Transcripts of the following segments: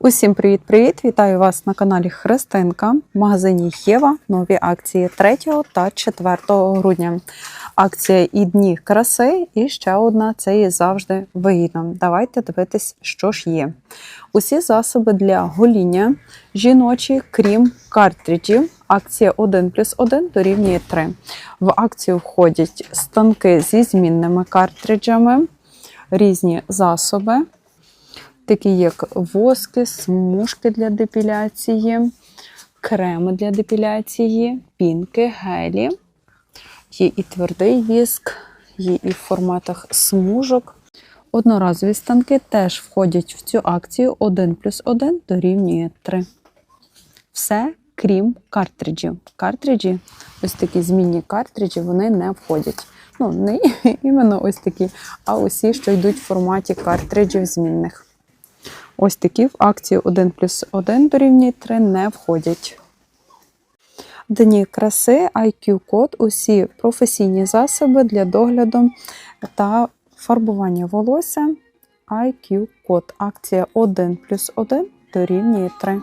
Усім привіт-привіт! Вітаю вас на каналі Христинка в магазині Єва. Нові акції 3 та 4 грудня. Акція і дні краси, і ще одна це і завжди вигідно. Давайте дивитись, що ж є. Усі засоби для гоління жіночі, крім картриджів. Акція 1 плюс 1 дорівнює 3. В акцію входять станки зі змінними картриджами, різні засоби такі як воски, смужки для депіляції, креми для депіляції, пінки, гелі. Є і твердий віск, є і в форматах смужок. Одноразові станки теж входять в цю акцію 1 плюс 1 дорівнює 3. Все, крім картриджів. Картриджі, ось такі змінні картриджі, вони не входять. Ну, не іменно ось такі, а усі, що йдуть в форматі картриджів змінних. Ось такі в акцію 1 плюс 1 дорівнює 3 не входять. Дні краси, IQ-код, усі професійні засоби для догляду та фарбування волосся. IQ-код. Акція 1 плюс 1 дорівнює 3.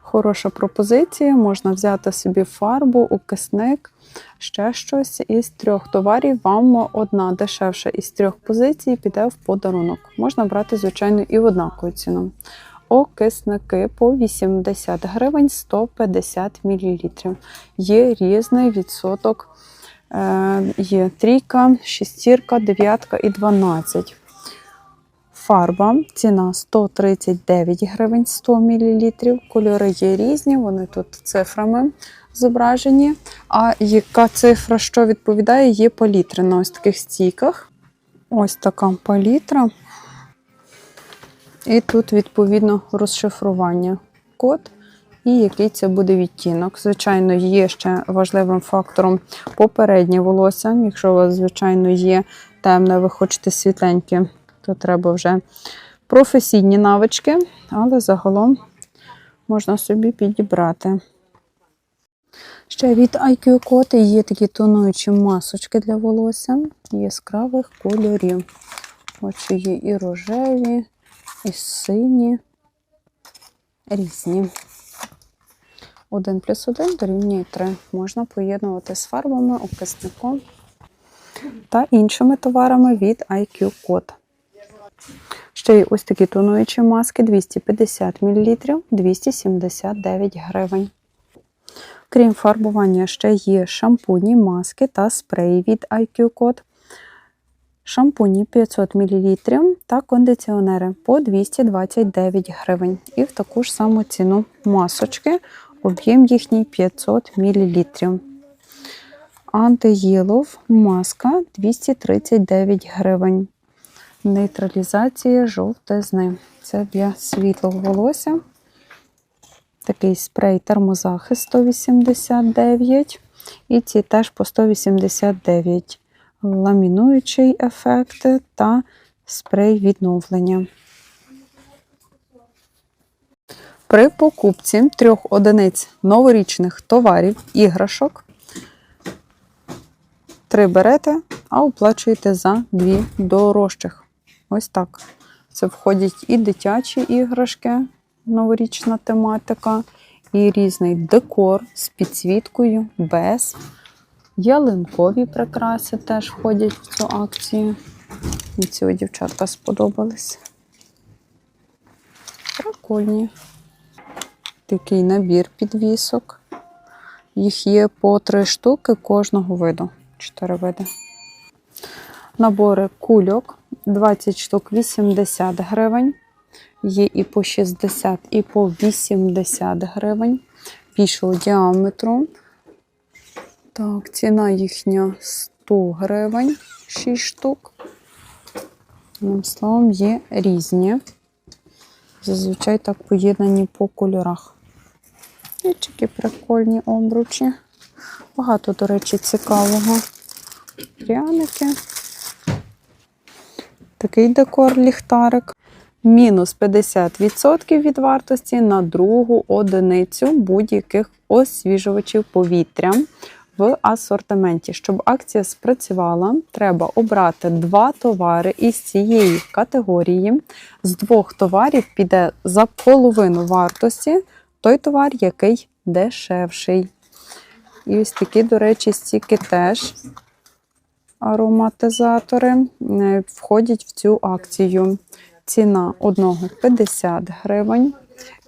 Хороша пропозиція. Можна взяти собі фарбу, укисник, ще щось. Із трьох товарів вам одна дешевша із трьох позицій піде в подарунок. Можна брати, звичайно, і в однакову ціну. Окисники по 80 гривень 150 мл. Є різний відсоток. Е, Є трійка, шестірка, дев'ятка і 12. Фарба, ціна 139 гривень 100 мл. Кольори є різні, вони тут цифрами зображені. А яка цифра, що відповідає, є палітри на ось таких стійках. Ось така палітра. І тут, відповідно, розшифрування код і який це буде відтінок. Звичайно, є ще важливим фактором попереднє волосся. Якщо у вас, звичайно, є темне, ви хочете світленьке, то треба вже професійні навички, але загалом можна собі підібрати. Ще від IQ Coty є такі тонуючі масочки для волосся яскравих кольорів. Очі є і рожеві, і сині, різні. 1 плюс 1 дорівнює 3. Можна поєднувати з фарбами, окисником та іншими товарами від IQ Code. Ще й ось такі тонуючі маски 250 мл 279 гривень. Крім фарбування, ще є шампуні, маски та спреї від IQ Code. Шампуні 500 мл та кондиціонери по 229 гривень. І в таку ж саму ціну масочки, об'єм їхній 500 мл. Антиїлов маска 239 гривень. Нейтралізація жовтизни. Це для світлого волосся. Такий спрей термозахист 189. І ці теж по 189. Ламінуючий ефект та спрей відновлення. При покупці трьох одиниць новорічних товарів, іграшок. Три берете, а оплачуєте за дві дорожчих. Ось так. Це входять і дитячі іграшки, новорічна тематика, і різний декор з підсвіткою, без. Ялинкові прикраси теж входять в цю акцію. І ці дівчатка сподобались. Прикольні. Такий набір підвісок. Їх є по три штуки кожного виду. Чотири види. Набори кульок 20 штук 80 гривень. Є і по 60, і по 80 гривень. Більшого діаметру. Так, ціна їхня 100 гривень, 6 штук. Одним словом, є різні. Зазвичай так поєднані по кольорах. Ячики прикольні обручі. Багато, до речі, цікавого. Пряники. Такий декор ліхтарик. Мінус 50% від вартості на другу одиницю будь-яких освіжувачів повітря в асортименті. Щоб акція спрацювала, треба обрати два товари із цієї категорії. З двох товарів піде за половину вартості той товар, який дешевший. І ось такі, до речі, стільки теж ароматизатори е, входять в цю акцію. Ціна одного 50 гривень,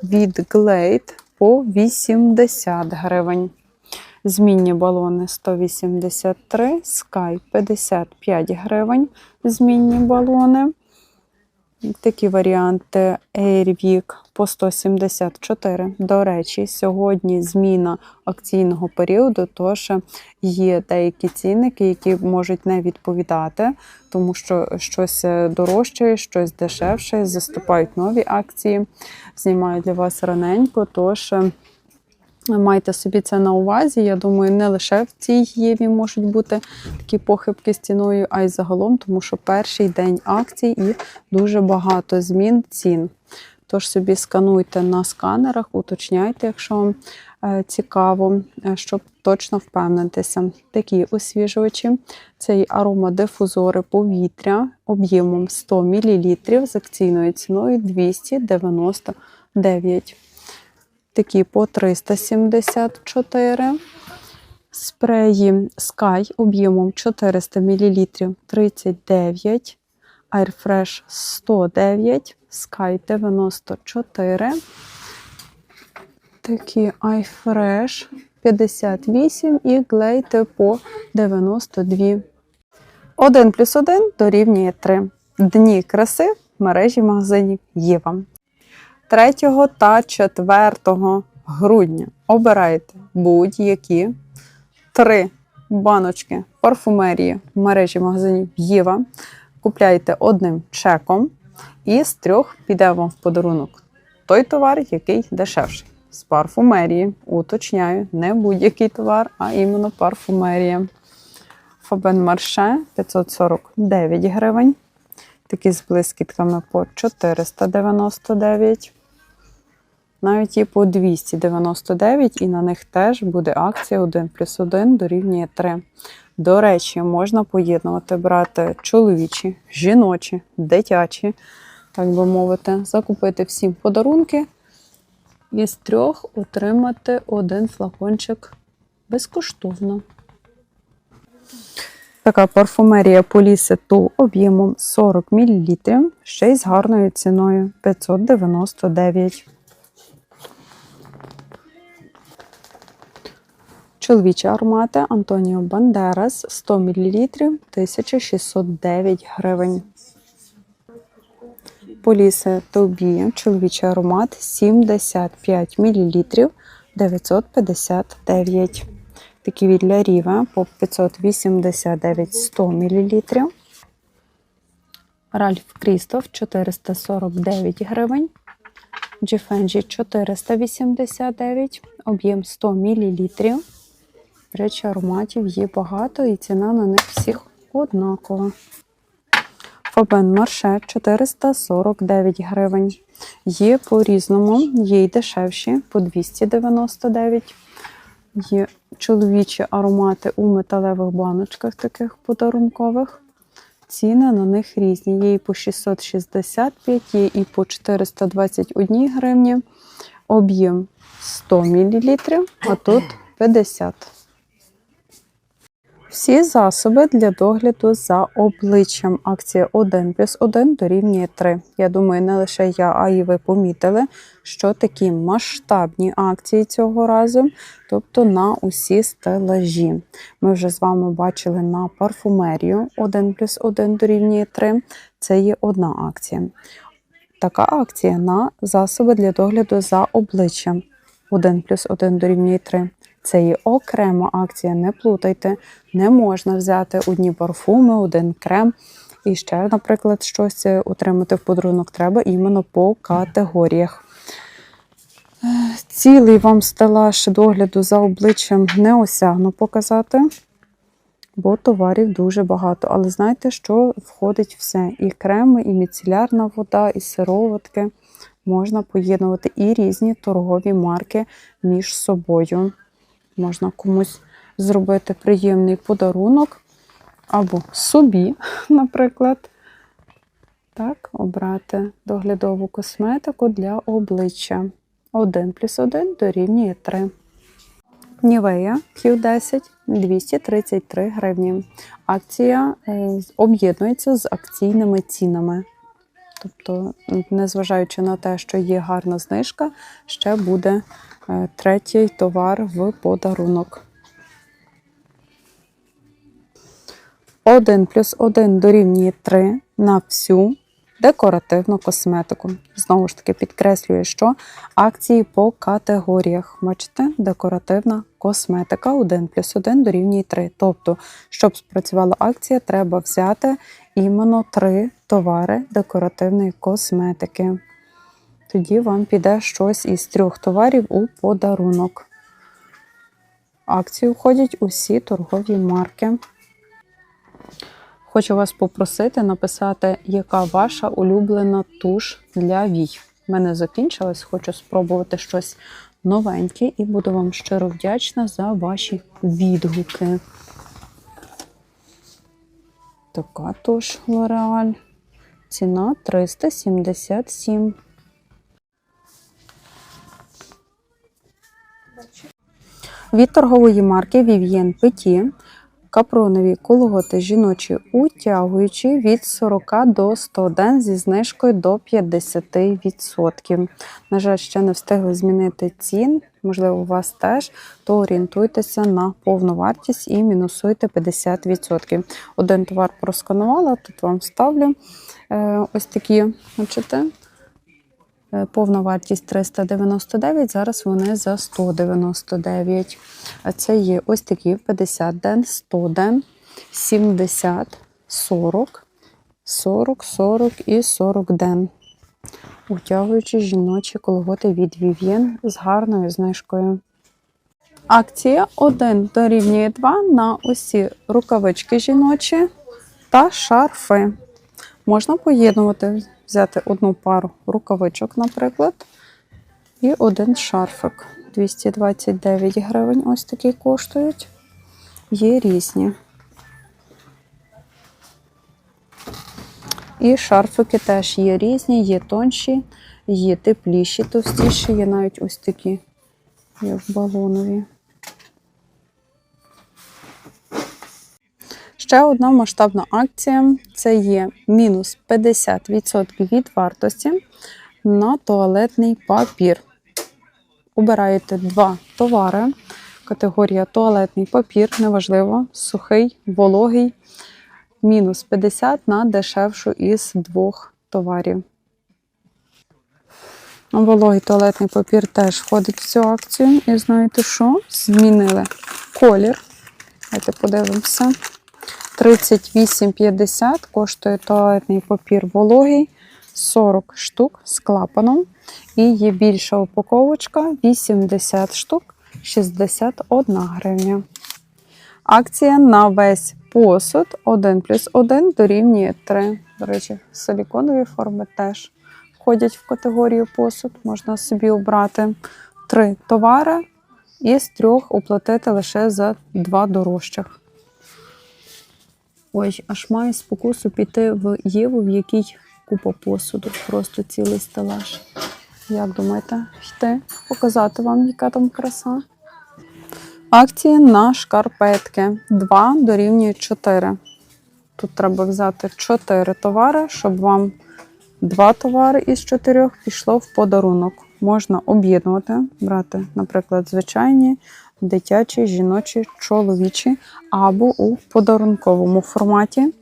від Glade по 80 гривень. Змінні балони 183, Sky 55 гривень. Змінні балони. Такі варіанти Airwick по 174. До речі, сьогодні зміна акційного періоду, тож є деякі цінники, які можуть не відповідати, тому що щось дорожче, щось дешевше, заступають нові акції, знімають для вас раненько. Тож Майте собі це на увазі. Я думаю, не лише в цій єві можуть бути такі похибки з ціною, а й загалом, тому що перший день акцій і дуже багато змін цін. Тож собі скануйте на сканерах, уточняйте, якщо вам е, цікаво, е, щоб точно впевнитися. Такі освіжувачі це і аромадифузори повітря об'ємом 100 мл з акційною ціною 299 такі по 374. Спреї Sky об'ємом 400 мл 39, Airfresh 109, Sky 94. Такі iFresh 58 і Glade по 92. 1 плюс 1 дорівнює 3. Дні краси в мережі магазинів Єва. 3 та 4 грудня обирайте будь-які три баночки парфумерії в мережі магазинів Єва. Купляйте одним чеком, і з трьох піде вам в подарунок той товар, який дешевший. З парфумерії, уточняю, не будь-який товар, а іменно парфумерія. Фабен Марше 549 гривень. Такі з блискітками по 499 навіть є по 299, і на них теж буде акція 1 плюс 1 дорівнює 3. До речі, можна поєднувати, брати чоловічі, жіночі, дитячі, так би мовити, закупити всім подарунки і з трьох отримати один флакончик безкоштовно. Така парфумерія Поліси Ту об'ємом 40 мл, ще й з гарною ціною 599 Чоловічі аромати Антоніо Бандерас 100 мл 1609 гривень. Полісе Тобі чоловічий аромат 75 мл 959. Такі від Ля Ріве по 589 100 мл. Ральф Крістоф 449 гривень. Джифенджі 489, об'єм 100 мл. Речі, ароматів є багато і ціна на них всіх однакова. Фабен Марше 449 гривень. Є по-різному, є й дешевші по 299. Є чоловічі аромати у металевих баночках, таких подарункових. Ціни на них різні. Є і по 665, є і по 421 гривні. Об'єм 100 мл, а тут 50 всі засоби для догляду за обличчям. Акція 1 плюс 1 дорівнює 3. Я думаю, не лише я, а й ви помітили, що такі масштабні акції цього разу, тобто на усі стелажі. Ми вже з вами бачили на парфумерію 1 плюс 1 дорівнює 3. Це є одна акція. Така акція на засоби для догляду за обличчям. 1 плюс 1 дорівнює 3. Це є окрема акція, не плутайте. Не можна взяти одні парфуми, один крем. І ще, наприклад, щось отримати в подарунок треба іменно по категоріях. Цілий вам стелаж догляду за обличчям не осягну показати, бо товарів дуже багато. Але знаєте, що входить все: і креми, і міцелярна вода, і сироватки. Можна поєднувати і різні торгові марки між собою. Можна комусь зробити приємний подарунок або собі, наприклад. Так, обрати доглядову косметику для обличчя. 1 плюс 1 дорівнює 3. Нівея Q10 233 гривні. Акція е, об'єднується з акційними цінами. Тобто, незважаючи на те, що є гарна знижка, ще буде третій товар в подарунок. 1 плюс 1 дорівнює 3 на всю декоративну косметику. Знову ж таки, підкреслюю, що акції по категоріях. Бачите, декоративна косметика 1 плюс 1 дорівнює 3. Тобто, щоб спрацювала акція, треба взяти іменно 3 товари декоративної косметики. Тоді вам піде щось із трьох товарів у подарунок. Акцію входять усі торгові марки. Хочу вас попросити написати, яка ваша улюблена туш для вій. У мене закінчилась, хочу спробувати щось новеньке і буду вам щиро вдячна за ваші відгуки. Така туш L'Oreal. Ціна 377. Від торгової марки Vivien Petit капронові колготи жіночі утягуючі від 40 до 100 ден зі знижкою до 50%. На жаль, ще не встигли змінити цін, можливо, у вас теж, то орієнтуйтеся на повну вартість і мінусуйте 50%. Один товар просканувала, тут вам ставлю е, ось такі, бачите, Повна вартість 399, зараз вони за 199. А це є ось такі 50 ден, 100 ден, 70, 40, 40, 40 і 40 ден. Утягуючи жіночі колготи від Vivien з гарною знижкою. Акція 1 дорівнює 2 на усі рукавички жіночі та шарфи. Можна поєднувати, взяти одну пару рукавичок, наприклад, і один шарфик. 229 гривень ось такі коштують. Є різні. І шарфики теж є різні, є тонші, є тепліші, товстіші, є навіть ось такі, як балонові. Ще одна масштабна акція це є мінус 50% від вартості на туалетний папір. Обираєте два товари. Категорія туалетний папір, неважливо, сухий, вологий, мінус 50 на дешевшу із двох товарів. Вологий туалетний папір теж входить в цю акцію. І знаєте що? Змінили колір. Давайте подивимося. 38,50 коштує туалетний папір вологий, 40 штук з клапаном. І є більша упаковочка 80 штук, 61 гривня. Акція на весь посуд 1 плюс 1 дорівнює 3. До речі, силіконові форми теж входять в категорію посуд. Можна собі обрати три товари і з трьох оплатити лише за два дорожчих. Ой, аж маю спокусу піти в Єву, в якій купа посуду, просто цілий стелаж. Як думаєте, йти, показати вам, яка там краса? Акції на шкарпетки. 2 дорівнює 4. Тут треба взяти 4 товари, щоб вам 2 товари із 4 пішло в подарунок. Можна об'єднувати, брати, наприклад, звичайні, дитячі, жіночі, чоловічі, або у подарунковому форматі.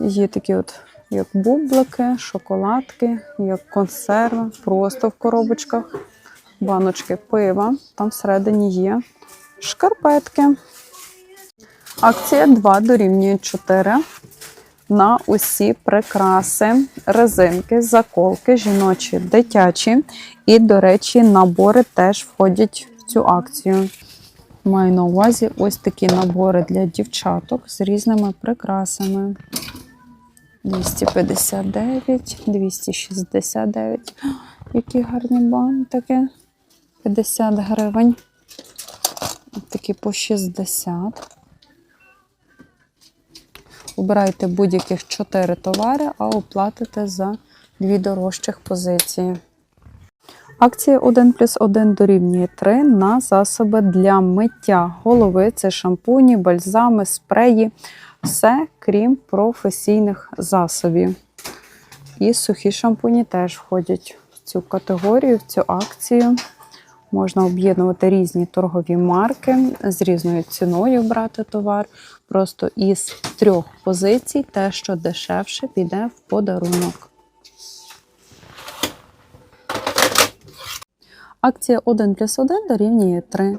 Є такі от, як бублики, шоколадки, як консерви, просто в коробочках, баночки пива. Там всередині є шкарпетки. Акція 2 дорівнює 4 на усі прикраси, резинки, заколки, жіночі, дитячі. І, до речі, набори теж входять цю акцію. Маю на увазі ось такі набори для дівчаток з різними прикрасами. 259, 269. Які гарні бантики. 50 гривень. Такі по 60. Обирайте будь-яких 4 товари, а оплатите за дві дорожчих позиції. Акція 1 плюс 1 дорівнює 3 на засоби для миття голови. Це шампуні, бальзами, спреї. Все крім професійних засобів. І сухі шампуні теж входять в цю категорію, в цю акцію. Можна об'єднувати різні торгові марки, з різною ціною брати товар. Просто із трьох позицій те, що дешевше, піде в подарунок. Акція 1 плюс 1 дорівнює 3.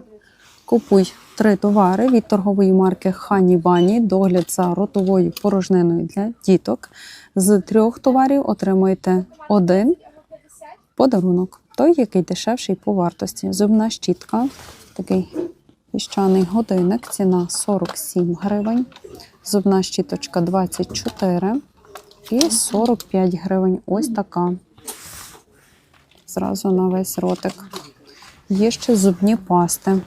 Купуй три товари від торгової марки Хані Бані, догляд за ротовою порожниною для діток. З трьох товарів отримуєте один подарунок, той, який дешевший по вартості. Зубна щітка, такий піщаний годинник, ціна 47 гривень, зубна щіточка 24 і 45 гривень. Ось така. Зразу на весь ротик. Є ще зубні пасти.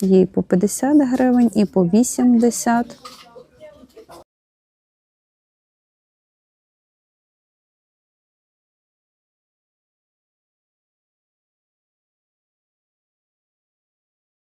Є і по 50 гривень, і по 80.